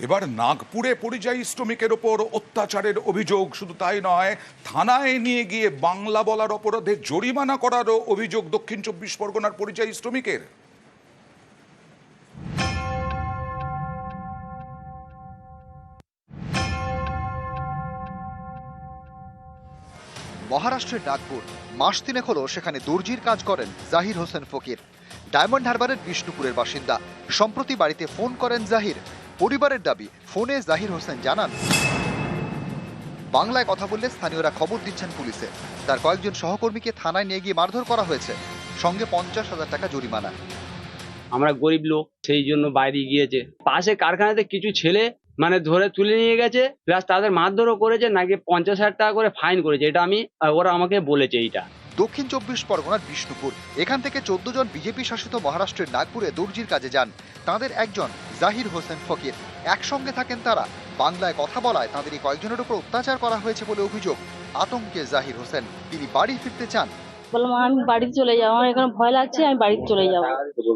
এবার নাগপুরে পরিযায়ী শ্রমিকের ওপর অত্যাচারের অভিযোগ। শুধু তাই নয়, থানায় নিয়ে গিয়ে বাংলা বলার অপরাধে জরিমানা করারও অভিযোগ দক্ষিণ চব্বিশ পরগনার পরিযায়ী শ্রমিকের। মহারাষ্ট্রের নাগপুর, মাস তিনেক হলো সেখানে দর্জির কাজ করেন জাহির হোসেন ফকির। ডায়মন্ড হারবারের বিষ্ণুপুরের বাসিন্দা। সম্প্রতি বাড়িতে ফোন করেন জাহির। পরিবারের দাবি, ফোনে জাহির হোসেন জানান। বাংলায় কথা বললে স্থানীয়রা খবর দিচ্ছেন পুলিশে। তার কয়েকজন সহকর্মীকে থানায় নিয়ে গিয়ে মারধর করা হয়েছে। সঙ্গে পঞ্চাশ হাজার টাকা জরিমানা। আমরা গরিব লোক, সেই জন্য বাইরে গিয়েছে। পাশে কারখানাতে কিছু ছেলে মানে ধরে তুলে নিয়ে গেছে প্লাস তাদের মারধরও করেছে, নাকি পঞ্চাশ হাজার টাকা করে ফাইন করেছে, এটা আমি ওরা আমাকে বলেছে এইটা। দক্ষিণ চব্বিশ পরগনার বিষ্ণুপুর। এখান থেকে চোদ্দ জন বিজেপি শাসিত মহারাষ্ট্রের নাগপুরে দর্জির কাজে যান। তাদের একজন জাহির হোসেন ফকির। একসঙ্গে থাকেন তারা। বাংলায় কথা বলায় তাদেরই কয়েকজনের উপর অত্যাচার করা হয়েছে বলে অভিযোগ আতঙ্কে জাহির হোসেন। তিনি বাড়ি ফিরতে চান। বললাম আমি বাড়িতে চলে যাব। আমার এখানে ভয় লাগছে আমি বাড়িতে চলে যাব।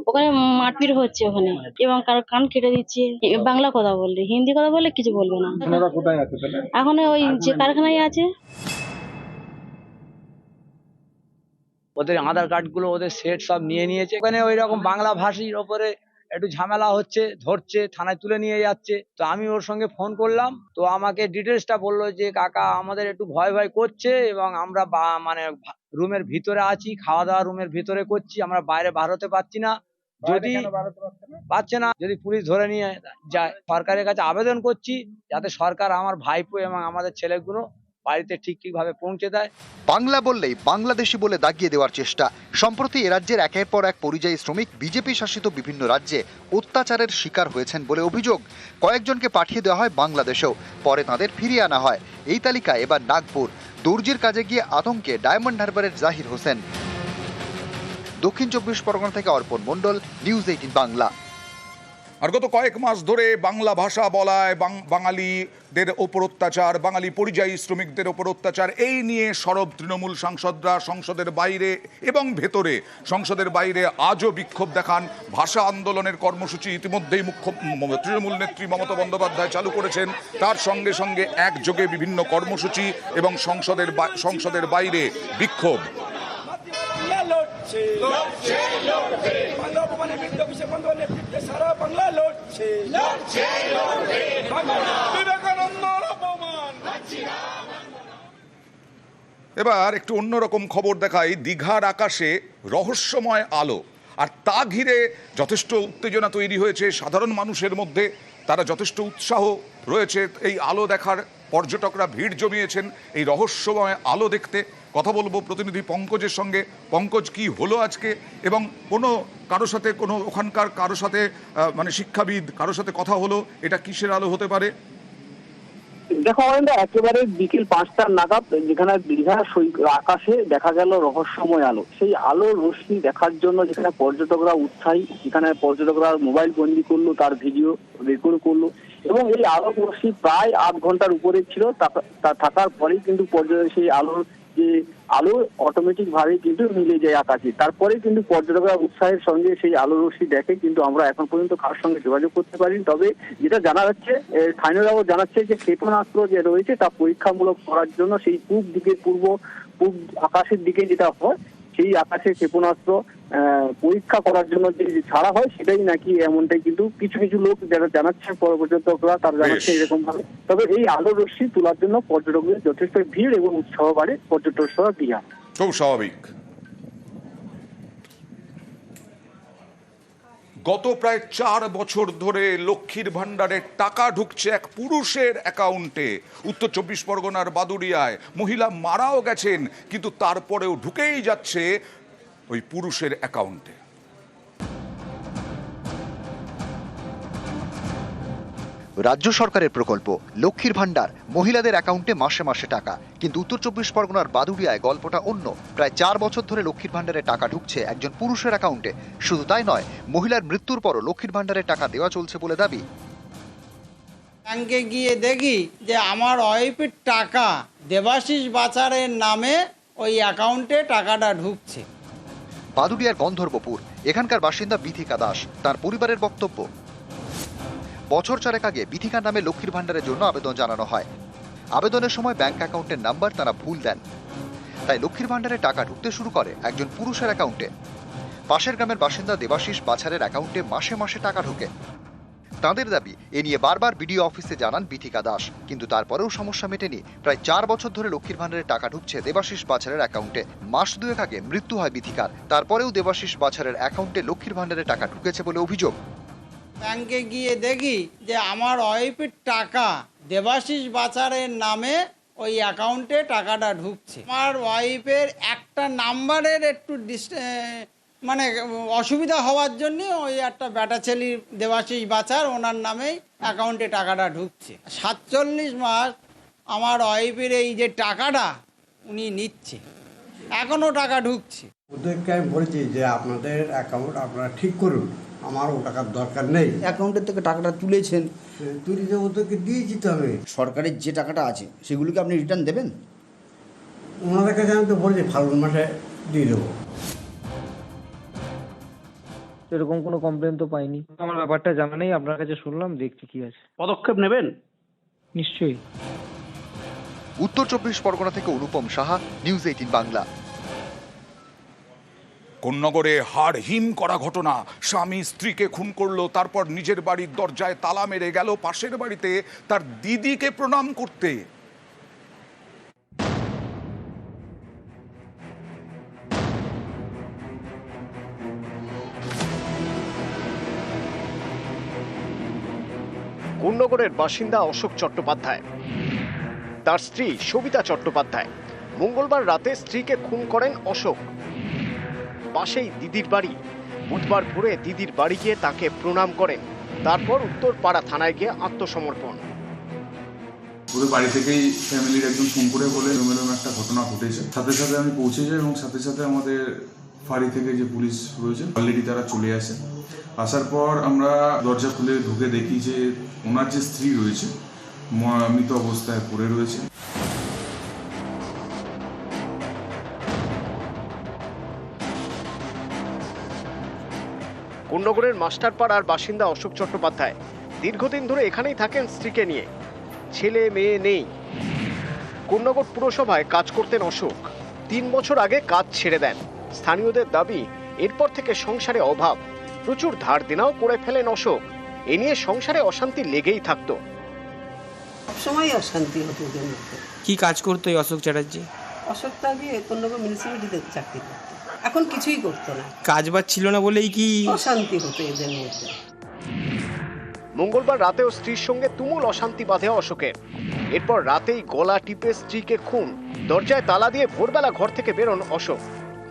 ওখানে মারপিট হচ্ছে ওখানে এবং কারও কান কেটে দিচ্ছে। বাংলা কথা বললে হিন্দি কথা বললে কিছু বলবে না। এখন ওই যে কারখানায় আছে। ওদের আধার কার্ডগুলো ওদের সেট সব নিয়ে নিয়েছে। ওখানে ওই রকম বাংলা ভাষীর ওপরে একটু ঝামেলা হচ্ছে ধরছে থানায় তুলে নিয়ে যাচ্ছে। তো আমি ওর সঙ্গে ফোন করলাম। তো আমাকে ডিটেলসটা বলল যে কাকা আমাদের একটু ভয় ভয় করছে এবং আমরা বা- মানে রুমের ভিতরে আছি খাওয়া দাওয়া রুমের ভিতরে করছি আমরা বাইরে বার হতে পারছি না। যদি পাচ্ছে না যদি পুলিশ ধরে নিয়ে যায় সরকারের কাছে আবেদন করছি যাতে সরকার আমার ভাইপো এবং আমাদের ছেলেগুলো বাড়িতে ঠিক ঠিকভাবে পৌঁছে দেয়? বাংলা বললেই বাংলাদেশি বলে দাগিয়ে দেওয়ার চেষ্টা। সম্প্রতি এ রাজ্যের একের পর এক পরিযায়ী শ্রমিক বিজেপি শাসিত বিভিন্ন রাজ্যে অত্যাচারের শিকার হয়েছেন বলে অভিযোগ। কয়েকজনকে পাঠিয়ে দেওয়া হয় বাংলাদেশেও, পরে তাদের ফিরিয়ে আনা হয়। এই তালিকায় এবার নাগপুর, দর্জির কাজে গিয়ে আতঙ্কে ডায়মন্ড হারবারের জাহির হোসেন। দক্ষিণ চব্বিশ পরগনা থেকে অর্পণ মণ্ডল, নিউজ এইটিন বাংলা। আর গত কয়েক মাস ধরে বাংলা ভাষা বলায় বাঙালিদের ওপর অত্যাচার, বাঙালি পরিযায়ী শ্রমিকদের ওপর অত্যাচার, এই নিয়ে সরব তৃণমূল সাংসদরা সংসদের বাইরে এবং ভেতরে। সংসদের বাইরে আজও বিক্ষোভ দেখান ভাষা আন্দোলনের কর্মসূচি ইতিমধ্যেই মুখ্য তৃণমূল নেত্রী মমতা বন্দ্যোপাধ্যায় চালু করেছেন। তার সঙ্গে সঙ্গে একযোগে বিভিন্ন কর্মসূচি এবং সংসদের সংসদের বাইরে বিক্ষোভ। লড়ছে লড়ছে লড়বে বাংলা বিদ্রোহী বন্ধ নেতৃত্বে সারা বাংলা লড়ছে। লড়ছে লড়বে বিবেকানন্দর অপমান। এবার একটু অন্যরকম খবর দেখাই। দীঘার আকাশে রহস্যময় আলো। আর তা ঘিরে যথেষ্ট উত্তেজনা তৈরি হয়েছে সাধারণ মানুষের মধ্যে। তারা যথেষ্ট উৎসাহ রয়েছে। এই আলো দেখার পর্যটকরা ভিড় জমিয়েছেন এই রহস্যময় আলো দেখতে। কথা বলব প্রতিনিধি পঙ্কজের সঙ্গে। পঙ্কজ, কি হলো আজকে? এবং কোনো কারও সাথে কোনো ওখানকার কারও সাথে মানে শিক্ষাবিদ কারও সাথে কথা হলো? এটা কিসের আলো হতে পারে? দেখো অরিন্দা একেবারে বিকেল পাঁচটার নাগাদ যেখানে দীঘা সৈ- আকাশে দেখা গেল রহস্যময় আলো। সেই আলো রশ্মি দেখার জন্য যেখানে পর্যটকরা উৎসাহী যেখানে পর্যটকরা মোবাইল বন্দি করল, তার ভিডিও রেকর্ড করল। এবং এই আলো রশ্মি প্রায় আধ ঘণ্টার উপরে ছিল থাকার পরেই কিন্তু পর্যটক সেই আলোর যে আলো অটোমেটিক ভাবে কিন্তু মিলে যায় আকাশে। তারপরে কিন্তু পর্যটকরা উৎসাহের সঙ্গে সেই আলো রশ্মি দেখে কিন্তু আমরা এখন পর্যন্ত কার সঙ্গে যোগাযোগ করতে পারিনি। তবে যেটা জানা যাচ্ছে স্থানীয়রাও জানাচ্ছে যে ক্ষেপণাস্ত্র যে রয়েছে তা পরীক্ষামূলক করার জন্য সেই পূব দিকে পূর্ব, পূব আকাশের দিকে যেটা হয়, সেই আকাশে ক্ষেপণাস্ত্র পরীক্ষা করার জন্য যে ছাড়া হয় সেটাই নাকি এমনটাই কিন্তু কিছু কিছু লোক যারা জানাচ্ছে পর্যটকরা তারা জানাচ্ছে এরকম ভাবে তবে এই আলো রশ্মি তোলার জন্য পর্যটকদের যথেষ্ট ভিড় এবং উৎসাহ বাড়ে পর্যটক সহ দীঘা খুব স্বাভাবিক। গত প্রায় চার বছর ধরে লক্ষ্মীর ভাণ্ডারে টাকা ঢুকছে এক পুরুষের অ্যাকাউন্টে। উত্তর চব্বিশ পরগনার বাদুড়িয়ায় মহিলা মারাও গেছেন কিন্তু তারপরেও ঢুকেই যাচ্ছে ওই পুরুষের অ্যাকাউন্টে। রাজ্য সরকারের প্রকল্প লক্ষ্মীর ভাণ্ডার মহিলাদের অ্যাকাউন্টে মাসে মাসে টাকা। কিন্তু উত্তর চব্বিশ পরগনার বাদুড়িয়ায় গল্পটা অন্য। প্রায় চার বছর ধরে লক্ষ্মীর ভাণ্ডারে টাকা ঢুকছে একজন পুরুষের অ্যাকাউন্টে। শুধু তাই নয় মহিলার মৃত্যুর পরও লক্ষ্মীর ভাণ্ডারে টাকা দেওয়া চলছে বলে দাবি। ব্যাংকে গিয়ে দেখি যে আমার ওয়াইফের টাকা দেবাশিস বাচারের নামে ওই অ্যাকাউন্টে টাকাটা ঢুকছে। বাদুড়িয়ার গন্ধর্বপুর। এখানকার বাসিন্দা বিথিকা দাস, তার পরিবারের বক্তব্য। বছর চারেক আগে বিথিকা নামে লক্ষ্মীর ভাণ্ডারের জন্য আবেদন জানানো হয়। আবেদনের সময় ব্যাংক অ্যাকাউন্টের নাম্বার তারা ভুল দেন। তাই লক্ষ্মীর ভাণ্ডারে টাকা ঢুকতে শুরু করে একজন পুরুষের অ্যাকাউন্টে। পাশের গ্রামের বাসিন্দা দেবাশিস বাছারের অ্যাকাউন্টে মাসে মাসে টাকা ঢোকে। তাঁদের দাবি, এ নিয়ে বারবার বিডিও অফিসে জানান বিথিকা দাস। কিন্তু তারপরেও সমস্যা মেটেনি। প্রায় চার বছর ধরে লক্ষ্মীর ভাণ্ডারে টাকা ঢুকছে দেবাশিস বাছারের অ্যাকাউন্টে। মাস দুয়েক আগে মৃত্যু হয় বিথিকার। তারপরেও দেবাশিস বাছারের অ্যাকাউন্টে লক্ষ্মীর ভাণ্ডারে টাকা ঢুকেছে বলে অভিযোগ। ব্যাংকে গিয়ে দেখি যে আমার ওয়াইফের টাকা দেবাশিস বাছারের নামে ওই অ্যাকাউন্টে টাকাটা ঢুকছে। আমার ওয়াইফের একটা নাম্বারের একটু মানে অসুবিধা হওয়ার জন্য ওই একটা ব্যাটা ছেলি দেবাশিস বাচার ওনার নামেই অ্যাকাউন্টে টাকাটা ঢুকছে। সাতচল্লিশ মাস আমার ওয়াইফের এই যে টাকাটা উনি নিচ্ছে এখনও টাকা ঢুকছে। ওদেরকে আমি বলেছি যে আপনাদের অ্যাকাউন্ট আপনারা ঠিক করুন আমার ও টাকার দরকার নেই। অ্যাকাউন্টের থেকে টাকাটা তুলেছেন। তুই যে ওদেরকে দিয়ে তো হবে সরকারের যে টাকাটা আছে সেগুলোকে আপনি রিটার্ন দেবেন? ওনাদের কাছে আমি তো বলেছি ফাল্গুন মাসে দিয়ে দেবো। এরকম কোনো কমপ্লেন তো পাইনি। আমার ব্যাপারটা জানা নেই আপনার কাছে শুনলাম দেখছি কি আছে। পদক্ষেপ নেবেন? নিশ্চয়ই। উত্তর চব্বিশ পরগনা থেকে অনুপম সাহা নিউজ এইটিন বাংলা। কোন্নগরে হাড় হিম করা ঘটনা। স্বামী স্ত্রীকে খুন করল তারপর নিজের বাড়ির দরজায় তালা মেরে গেল পাশের বাড়িতে তার দিদিকে প্রণাম করতে। কোন্নগরের বাসিন্দা অশোক চট্টোপাধ্যায়। তার স্ত্রী সবিতা চট্টোপাধ্যায়। মঙ্গলবার রাতে স্ত্রীকে খুন করেন অশোক। পাশেই দিদির বাড়ি। বুধবার ভোরে দিদির বাড়ি গিয়ে তাকে প্রণাম করেন। তারপর উত্তরপাড়া থানায় গিয়ে আত্মসমর্পণ। ওদের বাড়ি থেকেই ফ্যামিলির একজন ফোন করে বলে একটা ঘটনা ঘটেছে। সাথে সাথে আমি পৌঁছে যাই এবং সাথে সাথে আমাদের ফাঁড়ি থেকে যে পুলিশ রয়েছে অলরেডি তারা চলে আসে। আসার পর আমরা দরজা খুলে ঢুকে দেখি যে ওনার যে স্ত্রী রয়েছে মৃত অবস্থায় পড়ে রয়েছে। কোন্নগরের মাস্টারপাড়ার বাসিন্দা অশোক চট্টোপাধ্যায় দীর্ঘদিন ধরে এখানেই থাকেন স্ত্রীকে নিয়ে। ছেলে, মেয়ে নেই। কোন্নগর পুরসভায় কাজ করতেন অশোক। তিন বছর আগে কাজ ছেড়ে দেন। স্থানীয়দের দাবি এরপর থেকে সংসারে অভাব। প্রচুর ধার দেনাও করে ফেলেন অশোক। এ নিয়ে সংসারে অশান্তি লেগেই থাকতো। সবসময় অশান্তি হতো ওদের মধ্যে। কি কাজ করতো এই অশোক চ্যাটার্জি? অশোকটা আগে কোনো মিউনিসিপ্যালিটিতে চাকরি করতো। এখন কিছুই করতো না। কাজ বাজ ছিল না বলেই কি অশান্তি হতো এদের মধ্যে। মঙ্গলবার রাতেও স্ত্রীর সঙ্গে তুমুল অশান্তি বাঁধে অশোকের। এরপর রাতেই গলা টিপে স্ত্রীকে খুন। দরজায় তালা দিয়ে ভোরবেলা ঘর থেকে বেরোন অশোক।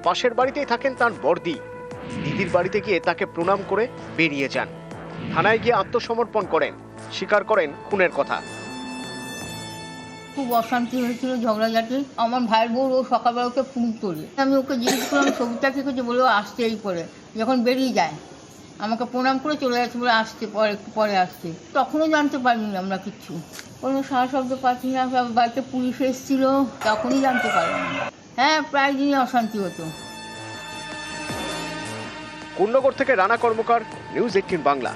পাশের বাড়িতেই থাকেন তার বর্দি দিদির বাড়িতে গিয়ে তাকে প্রণাম করে বেরিয়ে যান। থানায় গিয়ে আত্মসমর্পণ করেন। স্বীকার করেন খুনের কথা। খুব অশান্তি হয়েছিল ঝগড়াঝাটি আমার ভাইয়ের বউ ও সকালবেলা ওকে ফোন তোলে আমি ওকে জিজ্ঞেস করলাম, ছবিটা কি করছে বলে ও আসছে এই করে যখন বেরিয়ে যায়, আমাকে প্রণাম করে চলে যাচ্ছে বলে, আসছে, পরে, একটু পরে আসছে। তখনও জানতে পারিনি আমরা কিচ্ছু। কোনো সারা শব্দ পাচ্ছি না বাড়িতে পুলিশ এসেছিল, তখনই জানতে পারলাম হ্যাঁ প্রায় দিনই অশান্তি হতো। কুন্নগর থেকে রানা কর্মকার নিউজ এইটিন বাংলা।